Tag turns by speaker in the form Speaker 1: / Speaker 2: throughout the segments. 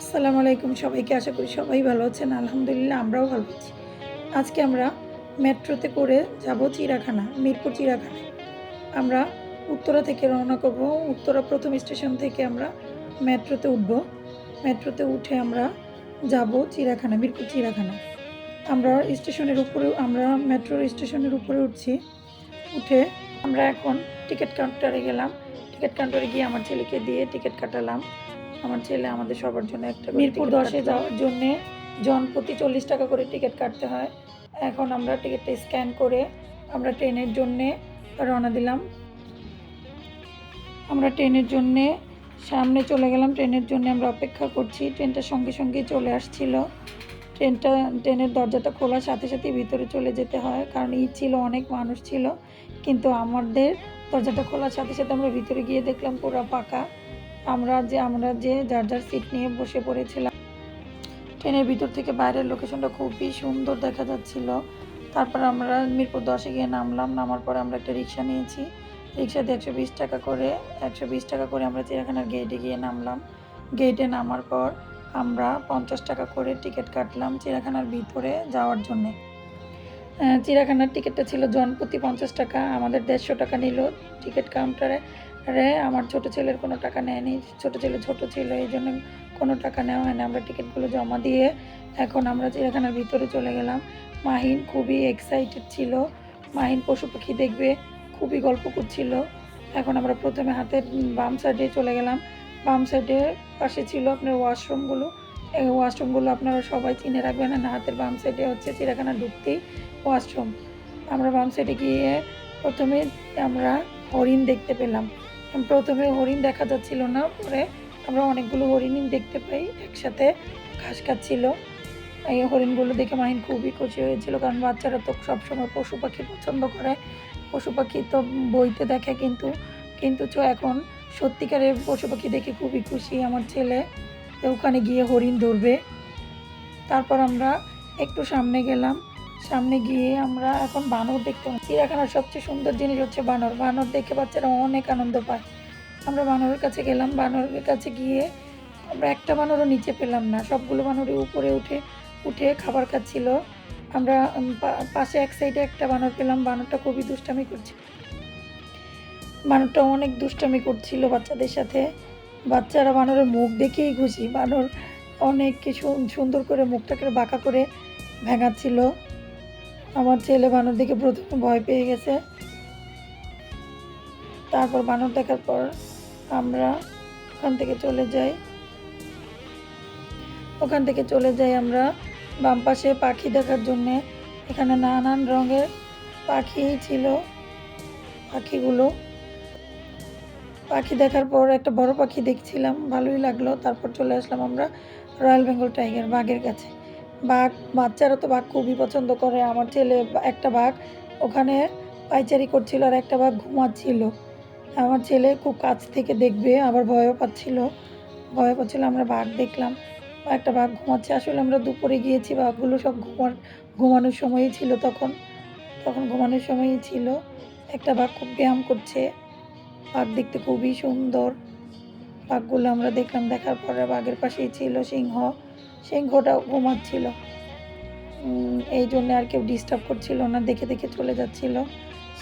Speaker 1: আসসালামু আলাইকুম সবাইকে, আশা করি সবাই ভালো আছেন। আলহামদুলিল্লাহ, আমরাও ভালো আছি। আজকে আমরা মেট্রোতে করে যাব চিড়াখানা মিরপুর চিড়াখানায় আমরা উত্তরা থেকে রওনা করব। উত্তরা প্রথম স্টেশন থেকে আমরা মেট্রোতে উঠব। মেট্রোতে উঠে আমরা যাব চিড়াখানা মিরপুর চিড়াখানা আমরা স্টেশনের উপরে, আমরা মেট্রোর স্টেশনের উপরে উঠছি। উঠে আমরা এখন টিকিট কাউন্টারে গেলাম। টিকিট কাউন্টারে গিয়ে আমার ছেলেকে দিয়ে টিকিট কাটালাম। আমার ছেলে আমাদের সবার জন্য একটা মিরপুর দশে যাওয়ার জন্য জন প্রতি চল্লিশ টাকা করে টিকিট কাটতে হয়। এখন আমরা টিকিটটা স্ক্যান করে আমরা ট্রেনের জন্যে রওনা দিলাম। আমরা ট্রেনের জন্যে সামনে চলে গেলাম। ট্রেনের জন্য আমরা অপেক্ষা করছি। ট্রেনটা সঙ্গে সঙ্গে চলে আসছিল। ট্রেনটা ট্রেনের দরজাটা খোলার সাথে সাথে ভিতরে চলে যেতে হয় কারণ ঈদ ছিল অনেক মানুষ ছিল। কিন্তু আমাদের দরজাটা খোলার সাথে সাথে আমরা ভিতরে গিয়ে দেখলাম পুরো পাকা। আমরা যে আমরা যে, যার যার সিট নিয়ে বসে পড়েছিলাম। ট্রেনের ভিতর থেকে বাইরের লোকেশনটা খুবই সুন্দর দেখা যাচ্ছিল। তারপর আমরা মিরপুর দশে গিয়ে নামলাম, নামার পরে আমরা একটা রিক্সা নিয়েছি। রিক্সাতে একশো বিশ টাকা করে, একশো বিশ টাকা করে আমরা চিড়িয়াখানার গেটে গিয়ে নামলাম। গেটে নামার পর আমরা পঞ্চাশ টাকা করে টিকিট কাটলাম চিড়িয়াখানার ভিতরে যাওয়ার জন্যে। চিড়িয়াখানার টিকিটটা ছিল জনপ্রতি পঞ্চাশ টাকা, আমাদের দেড়শো টাকা নিল টিকিট কাউন্টারে রে আমার ছোট ছেলের কোনো টাকা নেয়নি। ছোট ছেলে ছোট ছিল, এই জন্য কোনো টাকা নেওয়া হয়নি। আমরা টিকিটগুলো জমা দিয়ে এখন আমরা চিড়িয়াখানার ভিতরে চলে গেলাম। মাহিন খুবই এক্সাইটেড ছিল। মাহিন পশু পাখি দেখবে, খুবই গল্প করছিল। এখন আমরা প্রথমে হাতের বাম সাইডে চলে গেলাম। বাম সাইডে পাশে ছিল আপনার ওয়াশরুমগুলো এই ওয়াশরুমগুলো আপনারা সবাই চিনে রাখবেন। না হাতের বাম সাইডে হচ্ছে চিড়িয়াখানা ঢুকতেই ওয়াশরুম আমরা বাম সাইডে গিয়ে প্রথমে আমরা হরিণ দেখতে পেলাম। প্রথমে হরিণ দেখা যাচ্ছিল না, পরে আমরা অনেকগুলো হরিণ দেখতে পাই, একসাথে ঘাস খাচ্ছিল। এই হরিণগুলো দেখে মাহিন খুবই খুশি হয়েছিল, কারণ বাচ্চারা তো সবসময় পশু পাখি পছন্দ করে। পশু পাখি তো বইতে দেখে কিন্তু কিন্তু তো এখন সত্যিকারের পশু পাখি দেখে খুবই খুশি আমার ছেলে ওখানে গিয়ে হরিণ ধরবে। তারপর আমরা একটু সামনে গেলাম সামনে গিয়ে আমরা এখন বানর দেখতে চিড়িয়াখানার সবচেয়ে সুন্দর জিনিস হচ্ছে বানর। বানর দেখে বাচ্চারা অনেক আনন্দ পায়। আমরা বানরের কাছে গেলাম। বানরের কাছে গিয়ে আমরা একটা বানরও নিচে পেলাম না। সবগুলো বানরই উপরে উঠে উঠে খাবার খাচ্ছিল। আমরা পাশে এক সাইডে একটা বানর পেলাম। বানরটা খুবই দুষ্টামি করছিল বানরটা অনেক দুষ্টামি করছিল বাচ্চাদের সাথে। বাচ্চারা বানরের মুখ দেখেই খুশি। বানর অনেক কিছু সুন্দর করে মুখটাকে বাঁকা করে ভেঙাচ্ছিল। আমার ছেলে বানর দেখে প্রথমে ভয় পেয়ে গেছে। তারপর বানর দেখার পর আমরা ওখান থেকে চলে যাই। ওখান থেকে চলে যাই আমরা বাম পাশে পাখি দেখার জন্যে। এখানে নানান রঙের পাখি ছিল, পাখিগুলো। পাখি দেখার পর একটা বড় পাখি দেখছিলাম, ভালোই লাগল। তারপর চলে আসলাম আমরা রয়্যাল বেঙ্গল টাইগার বাঘের কাছে। বাঘ, বাচ্চারা তো বাঘ খুবই পছন্দ করে। আমার ছেলে একটা বাঘ, ওখানে পাইচারি করছিল আর একটা বাঘ ঘুমাচ্ছিল। আমার ছেলে খুব কাছ থেকে দেখবে, আবার ভয়ও পাচ্ছিল। ভয় পাচ্ছিল, আমরা বাঘ দেখলাম। একটা বাঘ ঘুমাচ্ছে। আসলে আমরা দুপুরে গিয়েছি, বাঘগুলো সব ঘুমার, ঘুমানোর সময়ই ছিল তখন। তখন ঘুমানোর সময়ই ছিল। একটা বাঘ খুব ব্যায়াম করছে। বাঘ দেখতে খুবই সুন্দর। বাঘগুলো আমরা দেখলাম, দেখার পরে বাঘের পাশেই ছিল সিংহ। সিংহটাও ঘুমাচ্ছিল। এই জন্য আর কেউ ডিস্টার্ব করছিল না, দেখে দেখে চলে যাচ্ছিল।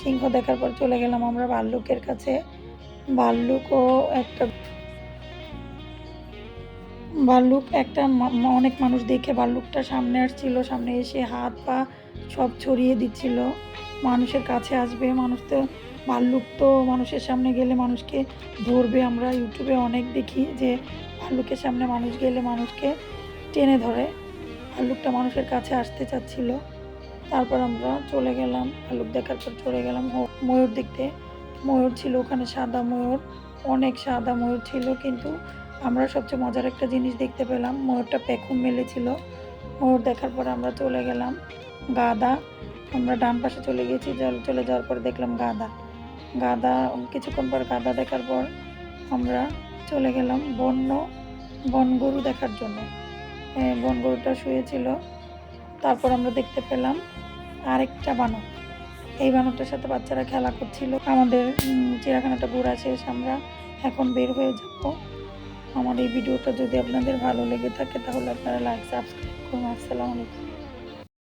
Speaker 1: সিংহ দেখার পর চলে গেলাম আমরা ভাল্লুকের কাছে। ভাল্লুকও একটা ভাল্লুক একটা অনেক মানুষ দেখে ভাল্লুকটা সামনে আসছিল, সামনে এসে হাত পা সব ছড়িয়ে দিচ্ছিল। মানুষের কাছে আসবে, মানুষ তো ভাল্লুক তো মানুষের সামনে গেলে মানুষকে ধরবে। আমরা ইউটিউবে অনেক দেখি যে ভাল্লুকের সামনে মানুষ গেলে মানুষকে টেনে ধরে ভাল্লুকটা মানুষের কাছে আসতে চাচ্ছিল। তারপর আমরা চলে গেলাম ভাল্লুক দেখার পর চলে গেলাম ময়ূর। দেখতে। ময়ূর ছিল ওখানে সাদা ময়ূর। অনেক সাদা ময়ূর ছিল, কিন্তু আমরা সবচেয়ে মজার একটা জিনিস দেখতে পেলাম, ময়ূরটা পেখম মেলেছিল। ময়ূর দেখার পর আমরা চলে গেলাম গাদা। আমরা ডান পাশে চলে গেছি চলে যাওয়ার পর দেখলাম গাদা। গাদা, কিছুক্ষণ পর গাদা দেখার পর আমরা চলে গেলাম বন্য বনগরু দেখার জন্য। এ, বনগরুটা শুয়েছিল। তারপর আমরা দেখতে পেলাম আরেকটা বানর। এই বানরটার সাথে বাচ্চারা খেলা করছিল। আমাদের চিড়াখানাটা ঘোরা শেষ আমরা এখন বের হয়ে যাব। আমার এই ভিডিওটা যদি আপনাদের ভালো লেগে থাকে তাহলে আপনারা লাইক সাবস্ক্রাইব করুন। আসসালামু আলাইকুম।